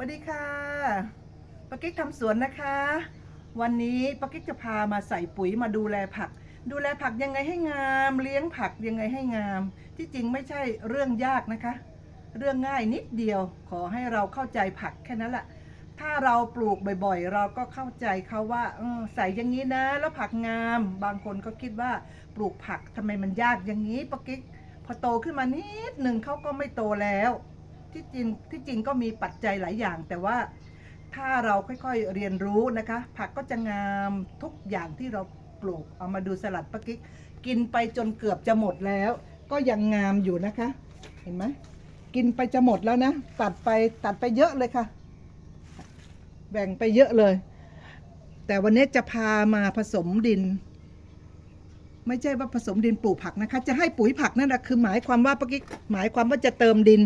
สวัสดีค่ะปากิ๊กทำสวนนะคะ วันนี้ปากิ๊กจะพามาใส่ปุ๋ยมาดูแลผัก ดูแลผักยังไงให้งาม เลี้ยงผักยังไงให้งาม ที่จริงไม่ใช่เรื่องยากนะคะ เรื่องง่ายนิดเดียว ขอให้เราเข้าใจผักแค่นั้นแหละถ้าเราปลูกบ่อยๆ เราก็เข้าใจเขาว่าออใส่อย่างนี้นะ แล้วผักงาม บางคนก็คิดว่าปลูกผักทำไมมันยากอย่างนี้ปากิ๊กพอโตขึ้นมานิดหนึ่งเขาก็ไม่โตแล้ว ที่จริงที่จริงก็มีปัจจัยหลายอย่าง แต่ว่าถ้าเราค่อยๆเรียนรู้นะคะ ผักก็จะงามทุกอย่างที่เราปลูกเอามาดูสลัดปะกิ๊กกินไปจนเกือบจะหมดแล้ว ก็ยังงามอยู่นะคะ เห็นไหมกินไปจะหมดแล้วนะ ตัดไปตัดไปเยอะเลยค่ะ แบ่งไปเยอะเลย แต่วันนี้จะพามาผสมดิน ไม่ใช่ว่าผสมดินปลูกผักนะคะ จะให้ปุ๋ยผักนั่นแหละคือหมายความว่าปะกิ๊กหมายความว่าจะเติมดิน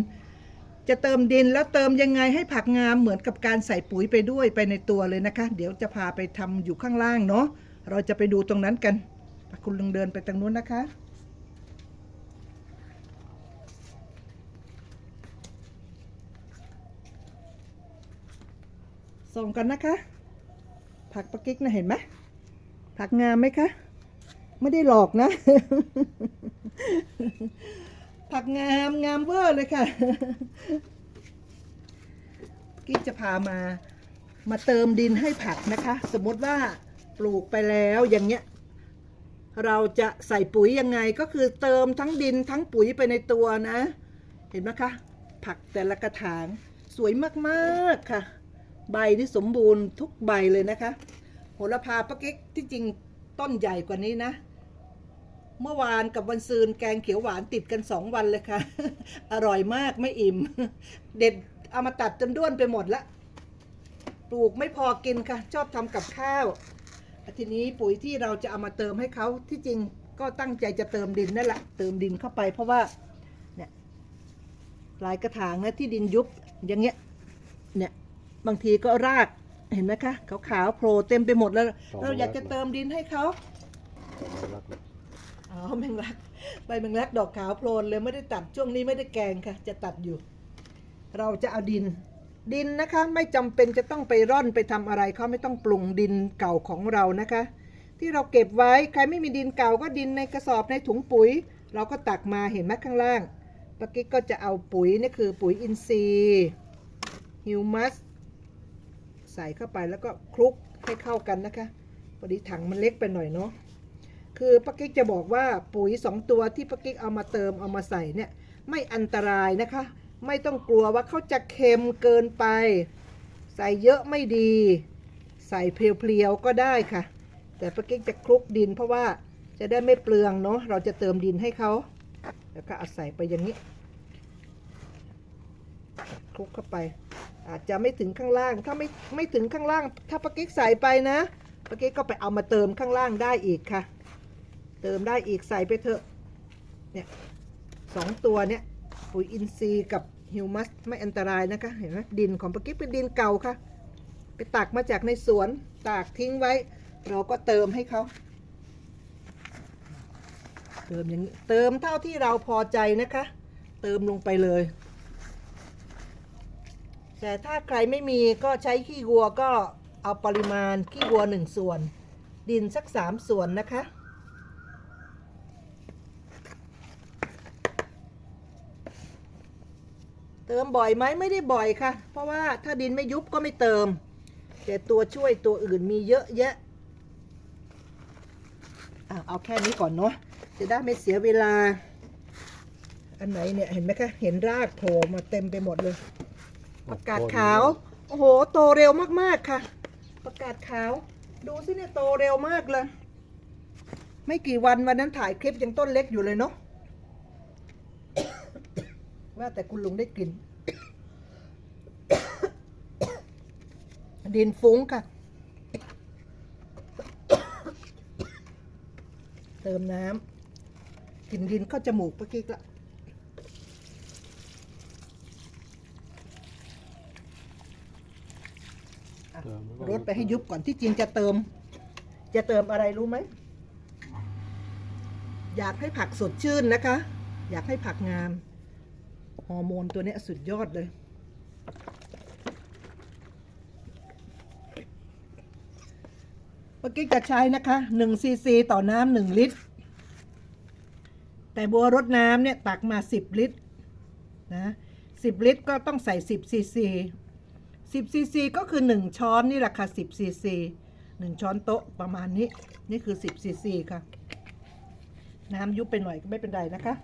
จะเติมดินแล้วเติมยังไงให้ผักงามเหมือนกับการใส่ปุ๋ยไปด้วยไปในตัวเลยนะคะ เดี๋ยวจะพาไปทำอยู่ข้างล่างเนาะเราจะไปดูตรงนั้นกันคุณลุงเดินไปตรงนู้นนะคะ ส่งกันนะคะ ผักปะกิ๊กนะเห็นไหมผักงามไหมคะ ไม่ได้หลอกนะ ผักงามงามเวอร์เลยค่ะกิ๊กจะพามามาเติมดินให้ผักนะคะ สมมติว่าปลูกไปแล้วอย่างเงี้ยเราจะใส่ปุ๋ยยังไงก็คือเติมทั้งดินทั้งปุ๋ยไปในตัวนะ เห็นไหมคะ ผักแต่ละกระถางสวยมากๆค่ะ ใบนี่สมบูรณ์ทุกใบเลยนะคะ โหระพาปะกิ๊กที่จริงต้นใหญ่กว่านี้นะ เมื่อวานกับวันซืนแกงเขียวหวานติดกันสองวันเลยค่ะ อร่อยมากไม่อิ่ม เด็ดเอามาตัดจนด้วนไปหมดละปลูกไม่พอกินค่ะ ชอบทำกับข้าว ทีนี้ปุ๋ยที่เราจะเอามาเติมให้เขาที่จริงก็ตั้งใจจะเติมดินนั่นแหละเติมดินเข้าไปเพราะว่าเนี่ยหลายกระถางนะที่ดินยุบอย่างเงี้ยเนี่ยบางทีก็รากเห็นไหมคะขาวๆโผล่เต็มไปหมดแล้ว เราอยากจะเติมดินให้เขา อ๋อแมงลัก ใบแมงลักดอกขาวโพลนเลยไม่ได้ตัดช่วงนี้ไม่ได้แกงค่ะ จะตัดอยู่ เราจะเอาดิน ดินนะคะ ไม่จำเป็นจะต้องไปร่อนไปทำอะไรเขาไม่ต้องปรุงดินเก่าของเรานะคะ ที่เราเก็บไว้ใครไม่มีดินเก่าก็ดินในกระสอบในถุงปุ๋ย เราก็ตักมาเห็นไหมข้างล่างปกิ๊กก็จะเอาปุ๋ยนี่คือปุ๋ยอินทรีย์ฮิวมัสใส่เข้าไปแล้วก็คลุกให้เข้ากันนะคะพอดีถังมันเล็กไปหน่อยเนาะ คือป้ากิ๊กจะบอกว่าปุ๋ยสองตัวที่ป้ากิ๊กเอามาเติมเอามาใส่เนี่ยไม่อันตรายนะคะ ไม่ต้องกลัวว่าเขาจะเค็มเกินไป ใส่เยอะไม่ดี ใส่เพลียวๆก็ได้ค่ะ แต่ป้ากิ๊กจะคลุกดิน เพราะว่าจะได้ไม่เปลืองเนาะเราจะเติมดินให้เขาแล้วก็เอาใส่ไปอย่างนี้คลุกเข้าไป อาจจะไม่ถึงข้างล่างถ้าไม่ไม่ถึงข้างล่าง ถ้าป้ากิ๊กใส่ไปนะป้ากิ๊กก็ไปเอามาเติมข้างล่างได้อีกค่ะ เติมได้อีกใส่ไปเถอะ เนี่ยสองตัวเนี่ยปุ๋ยอินทรีย์กับฮิวมัสไม่อันตรายนะคะ เห็นไหมดินของปะกิ๊บเป็นดินเก่าค่ะ ไปตักมาจากในสวน ตากทิ้งไว้ เราก็เติมให้เขา เติมอย่างนี้เติมเท่าที่เราพอใจนะคะ เติมลงไปเลย แต่ถ้าใครไม่มีก็ใช้ขี้วัวก็เอาปริมาณขี้วัวหนึ่งส่วน ดินสักสามส่วนนะคะ ติมบ่อยไหมไม่ได้บ่อยค่ะ เพราะว่าถ้าดินไม่ยุบก็ไม่เติม แต่ตัวช่วยตัวอื่นมีเยอะแยะอะเอาแค่นี้ก่อนเนาะจะได้ไม่เสียเวลา อันไหนเนี่ยเห็นไหมคะเห็นรากโผล่มาเต็มไปหมดเลยประกาศขาว โอ้โห โตเร็วมากๆค่ะประกาศขาว ดูสิเนี่ยโตเร็วมากเลย ไม่กี่วันวันนั้นถ่ายคลิปยังต้นเล็กอยู่เลยเนาะ ว่าแต่คุณลุงได้กลิ่น ดินฟุ้งค่ะ เติมน้ำกลิ่นดินเข้าจมูกปะกิ๊กละอะรดไปให้ยุบก่อนที่จริงจะเติม จะเติมอะไรรู้ไหม อยากให้ผักสดชื่นนะคะ อยากให้ผักงาม ฮอร์โมนตัวนี้สุดยอดเลย เมื่อกี้กระชายนะคะ1ซีซีต่อน้ำ1ลิตร แต่บัวรดน้ำเนี่ยตักมา 10 ลิตรนะ10 ลิตรก็ต้องใส่ 10ซีซี10ซีซีก็คือ 1 ช้อนนี่แหละค่ะ10ซีซี1ช้อนโต๊ะประมาณนี้ นี่คือ 10ซีซีค่ะ น้ำยุบไปหน่อยก็ไม่เป็นไรนะคะ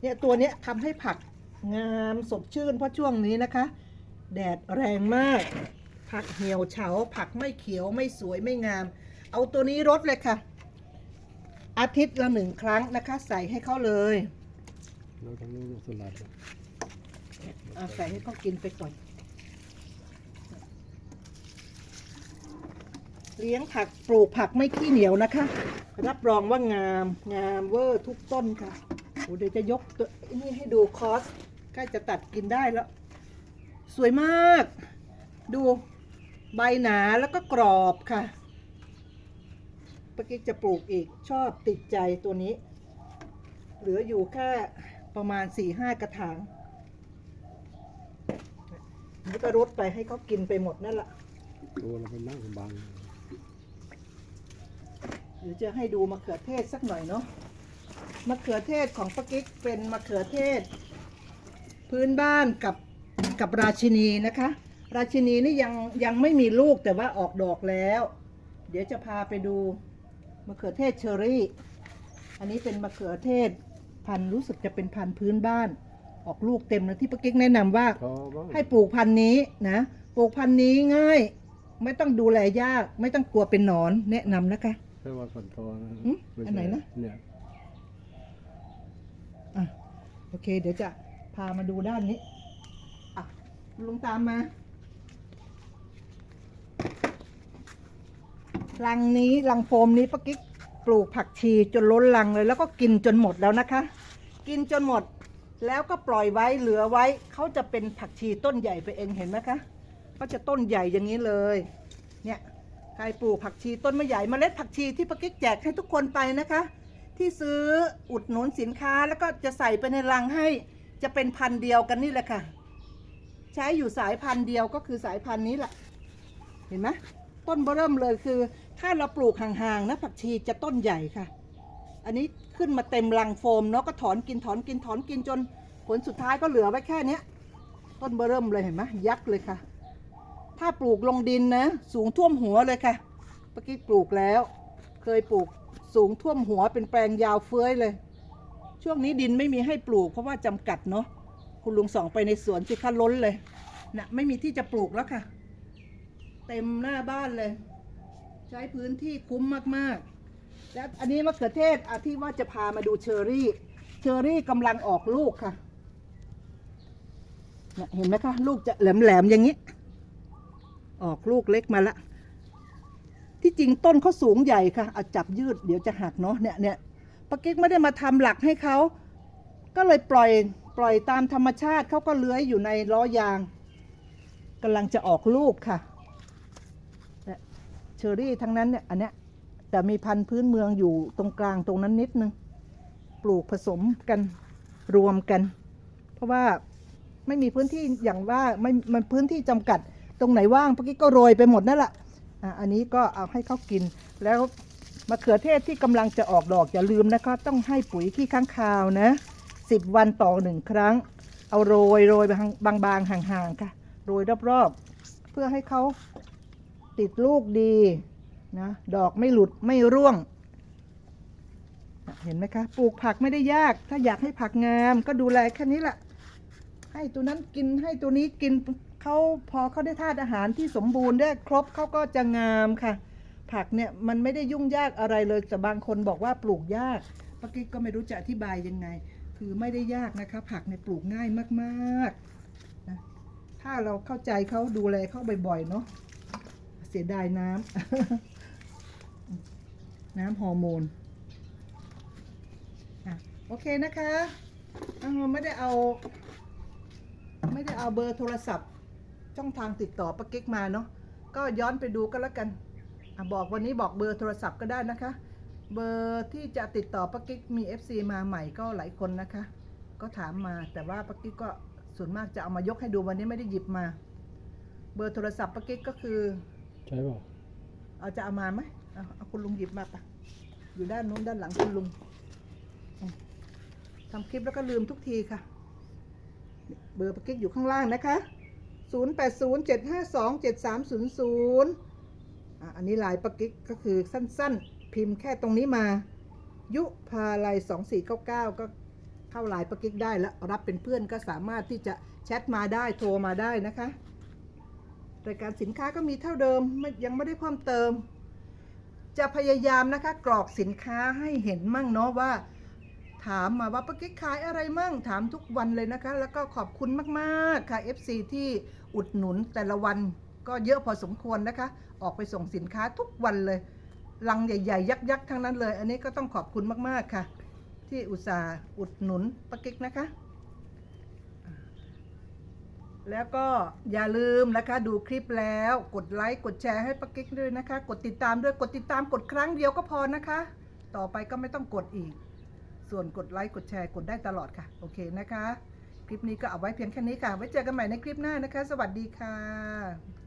เนี่ยตัวนี้ทำให้ผัก งามสดชื่นเพราะช่วงนี้นะคะ แดดแรงมาก ผักเหี่ยวเฉา ผักไม่เขียวไม่สวยไม่งาม เอาตัวนี้รดเลยค่ะ อาทิตย์ละหนึ่งครั้งนะคะ ใส่ให้เขาเลยเราต้องรู้สลัดเอาใส่ให้เขากินไปก่อน เลี้ยงผักปลูกผักไม่ขี้เหนียวนะคะ รับรองว่างามงามเวอร์ทุกต้นค่ะโอ้เดี๋ยวจะยกตัวนี่ให้ดูคอสใก ล้จะตัดกินได้แล้ว สวยมาก ดูใบหนาแล้วก็กรอบค่ะปะกิ๊กจะปลูกอีกชอบติดใจตัวนี้ เหลืออยู่แค่ประมาณสี่ห้ากระถางนี่ก็รดไปให้เขากินไปหมดนั่นแหละตัวเราเป็นนั่งบางเดี๋ยวจะให้ดูมะเขือเทศสักหน่อยเนาะมะเขือเทศของป้ากิ๊กเป็นมะเขือเทศ พื้นบ้านกับกับราชินีนะคะ ราชินีนี่ยังยังไม่มีลูกแต่ว่าออกดอกแล้ว เดี๋ยวจะพาไปดูมะเขือเทศเชอรี่ อันนี้เป็นมะเขือเทศพันธุ์รู้สึกจะเป็นพันธุ์พื้นบ้าน ออกลูกเต็มแล้วที่ป้ากิ๊กแนะนำว่าพอบ้างให้ปลูกพันธุ์นี้นะปลูกพันธุ์นี้ง่าย ไม่ต้องดูแลยาก ไม่ต้องกลัวเป็นหนอนแนะนำนะคะแค่ว่าก่อนทอนะหืมม่ใช่อันไหนนะ เนี่ย อะโอเค เดี๋ยวจะพามาดูด้านนี้อะลุงตามมาลังนี้ลังโฟมนี้ป้ากิ๊กปลูกผักชีจนล้นลังเลย แล้วก็กินจนหมดแล้วนะคะ กินจนหมด แล้วก็ปล่อยไว้เหลือไว้เขาจะเป็นผักชีต้นใหญ่ไปเองเห็นไหมคะก็จะต้นใหญ่อย่างนี้เลยเนี่ยใครปลูกผักชีต้นไม่ใหญ่เมล็ดผักชีที่ป้ากิ๊กแจกให้ทุกคนไปนะคะ ที่ซื้ออุดหนุนสินค้าแล้วก็จะใส่ไปในรังให้ จะเป็นพันธุ์เดียวกันนี่แหละค่ะ ใช้อยู่สายพันธุ์เดียวก็คือสายพันธุ์นี้แหละ เห็นไหมต้นเบอเริ่มเลยคือ ถ้าเราปลูกห่างๆนะผักชีจะต้นใหญ่ค่ะ อันนี้ขึ้นมาเต็มรังโฟมเนาะก็ถอนกินถอนกินถอนกินจนผลสุดท้ายก็เหลือไว้แค่เนี้ย ต้นเบอเริ่มเลยเห็นไหมยักษ์เลยค่ะ ถ้าปลูกลงดินนะ สูงท่วมหัวเลยค่ะเมื่อกี้ปลูกแล้ว เคยปลูกสูงท่วมหัวเป็นแปลงยาวเฟื้อยเลย ช่วงนี้ดินไม่มีให้ปลูก เพราะว่าจำกัดเนาะคุณลุงส่องไปในสวนสิคะล้นเลยนะไม่มีที่จะปลูกแล้วค่ะ เต็มหน้าบ้านเลย ใช้พื้นที่คุ้มมากๆ แล้วอันนี้มะเขือเทศอาที่ว่าจะพามาดูเชอรี่ เชอรี่กำลังออกลูกค่ะเนี่ยเห็นไหมคะลูกจะแหลมๆอย่างนี้ ออกลูกเล็กมาละ ที่จริงต้นเขาสูงใหญ่ค่ะเอาจับยืดเดี๋ยวจะหักเนาะเนี่ยเนี่ย ปากิ๊กไม่ได้มาทำหลักให้เขา ก็เลยปล่อยปล่อยตามธรรมชาติเขาก็เลื้อยอยู่ในล้อยางกำลังจะออกลูกค่ะเชอรี่ทั้งนั้นเนี่ยอันเนี้ยแต่มีพันธุ์พื้นเมืองอยู่ตรงกลางตรงนั้นนิดนึง ปลูกผสมกันรวมกัน เพราะว่าไม่มีพื้นที่อย่างว่าไม่มันพื้นที่จำกัดตรงไหนว่างปากิ๊กก็โรยไปหมดนั่นแหละอะอันนี้ก็เอาให้เขากินแล้ว มะเขือเทศที่กำลังจะออกดอกอย่าลืมนะคะ ต้องให้ปุ๋ยขี้ข้างคาวนะสิบวันต่อหนึ่งครั้ง เอาโรยโรยบางๆห่างๆค่ะโรยรอบๆ เพื่อให้เขาติดลูกดีนะดอกไม่หลุดไม่ร่วง เห็นไหมคะ ปลูกผักไม่ได้ยาก ถ้าอยากให้ผักงาม ก็ดูแลแค่นี้แหละให้ตัวนั้นกินให้ตัวนี้กินเขาพอเขาได้ธาตุอาหารที่สมบูรณ์ได้ครบเขาก็จะงามค่ะ ผักเนี่ยมันไม่ได้ยุ่งยากอะไรเลยแต่บางคนบอกว่าปลูกยากป้ากิ๊กก็ไม่รู้จะอธิบายยังไง คือไม่ได้ยากนะคะผักเนี่ยปลูกง่ายมากๆนะถ้าเราเข้าใจเขาดูแลเขาบ่อยๆเนาะเสียดายน้ำน้ำฮอร์โมนโอเคนะคะเอาไม่ได้เอา ไม่ได้เอาเบอร์โทรศัพท์ช่องทางติดต่อป้ากิ๊กมาเนาะก็ย้อนไปดูก็แล้วกัน บอกวันนี้บอกเบอร์โทรศัพท์ก็ได้นะคะ เบอร์ที่จะติดต่อป้ากิ๊กมี FC มาใหม่ก็หลายคนนะคะ ก็ถามมาแต่ว่าป้ากิ๊กก็ส่วนมากจะเอามายกให้ดูวันนี้ไม่ได้หยิบมา เบอร์โทรศัพท์ป้ากิ๊กก็คือ ใช่ป่ะเอาจะเอามาไหมเอาเอาคุณลุงหยิบมาปะอยู่ด้านโน้นด้านหลังคุณลุงอืมทำคลิปแล้วก็ลืมทุกทีค่ะ เบอร์ปากกิ๊กอยู่ข้างล่างนะคะ 0 8 0 7 5 2 7 3 0 0 อันนี้ลายปากกิ๊กก็คือสั้นๆ พิมพ์แค่ตรงนี้มา ยุพาลัย2499 ก็เข้าลน์ปากกิ๊กได้แล้วรับเป็นเพื่อนก็สามารถที่จะแชทมาได้โทรมาได้นะคะรายการสินค้าก็มีเท่าเดิมยังไม่ได้เพิ่มเติม จะพยายามนะคะกรอกสินค้าให้เห็นมั่งเนาะว่า ถามมาว่าปากิ๊กขายอะไรมั่งถามทุกวันเลยนะคะ แล้วก็ขอบคุณมากๆค่ะ FC ที่อุดหนุนแต่ละวัน ก็เยอะพอสมควรนะคะ ออกไปส่งสินค้าทุกวันเลย ลังใหญ่ๆ ยักษ์ๆ ทั้งนั้นเลย อันนี้ก็ต้องขอบคุณมากๆค่ะ ที่อุตส่าห์อุดหนุนปากิ๊กนะคะ แล้วก็อย่าลืมนะคะดูคลิปแล้วกดไลค์กดแชร์ให้ปากิ๊กด้วยนะคะ กดติดตามด้วยกดติดตามกดครั้งเดียวก็พอนะคะ ต่อไปก็ไม่ต้องกดอีก ส่วนกดไลค์กดแชร์กดได้ตลอดค่ะ โอเคนะคะคลิปนี้ก็เอาไว้เพียงแค่นี้ค่ะ ไว้เจอกันใหม่ในคลิปหน้านะคะ สวัสดีค่ะ